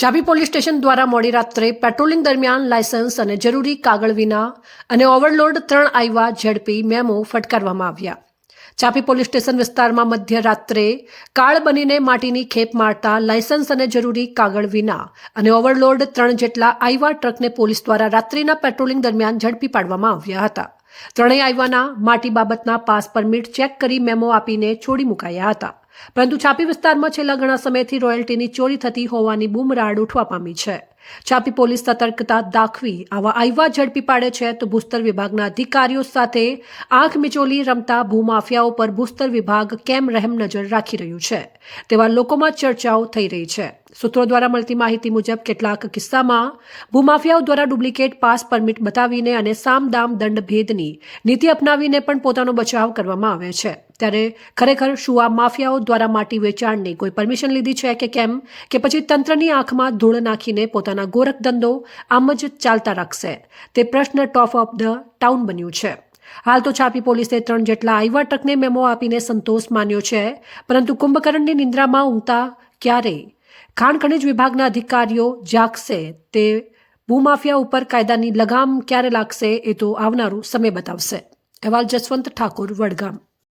ચાબી police station દ્વારા મોડી રાત્રે પેટ્રોલિંગ દરમિયાન લાયસન્સ અને જરૂરી કાગળ વિના અને ઓવરલોડ ત્રણ આવ્યા ઝડપી મેમો ફટકારવામાં આવ્યા. ચાપી પોલીસ સ્ટેશન વિસ્તારમાં મધ્યરાત્રે કાળ બનીને માટીની ખેપ મારતા લાયસન્સ અને જરૂરી કાગળ વિના અને ઓવરલોડ ત્રણ જેટલા આઈવા ટ્રકને પોલીસ દ્વારા રાત્રિના પેટ્રોલિંગ દરમિયાન ઝડપી પાડવામાં આવ્યા હતા. ત્રણેય આઈવાના માટી બાબતના પાસ પરમિટ ચેક કરી મેમો આપીને છોડી મુકાયા હતા. પરંતુ છાપી વિસ્તારમાં છેલ્લા ઘણા સમયથી રોયલ્ટીની ચોરી થતી હોવાની બૂમરાડ ઉઠવા પામી છે. છાપી પોલીસ સતર્કતા દાખવી આવા આઈવા ઝડપી પાડે છે તો ભૂસ્તર વિભાગના અધિકારીઓ સાથે આંખ મિચોલી રમતા ભૂમાફિયાઓ પર ભૂસ્તર વિભાગ કેમ રહેમ નજર રાખી રહ્યું છે, તેવા લોકોમાં ચર્ચાઓ થઈ રહી છે. સૂત્રો દ્વારા મળતી માહિતી મુજબ કેટલાક કિસ્સામાં ભૂમાફિયાઓ દ્વારા ડુપ્લિકેટ પાસ પરમિટ બતાવીને અને સામદામ દંડ ભેદની નીતિ અપનાવીને પણ પોતાનો બચાવ કરવામાં આવે છે. ત્યારે ખરેખર શું આ માફિયાઓ દ્વારા માટી વેચાણની કોઈ પરમિશન લીધી છે કે કેમ? કે પછી તંત્રની આંખમાં ધૂળ નાખીને પોતાના ગોરખ ધંધો આમ જ ચાલતા રાખશે? તે પ્રશ્ન ટોપ ઓફ ધ ટાઉન બન્યું છે. હાલ તો છાપી પોલીસે ત્રણ જેટલા આઈવા ટ્રકને મેમો આપીને સંતોષ માન્યો છે, પરંતુ કુંભકર્ણની નિંદ્રામાં ઊંઘતા ક્યારે ખાણ ખનિજ વિભાગના અધિકારીઓ જાગશે, તે ભૂમાફિયા ઉપર કાયદાની લગામ ક્યારે લાગશે એ તો આવનારું સમય બતાવશે. અહેવાલ જસવંત ઠાકોર, વડગામ.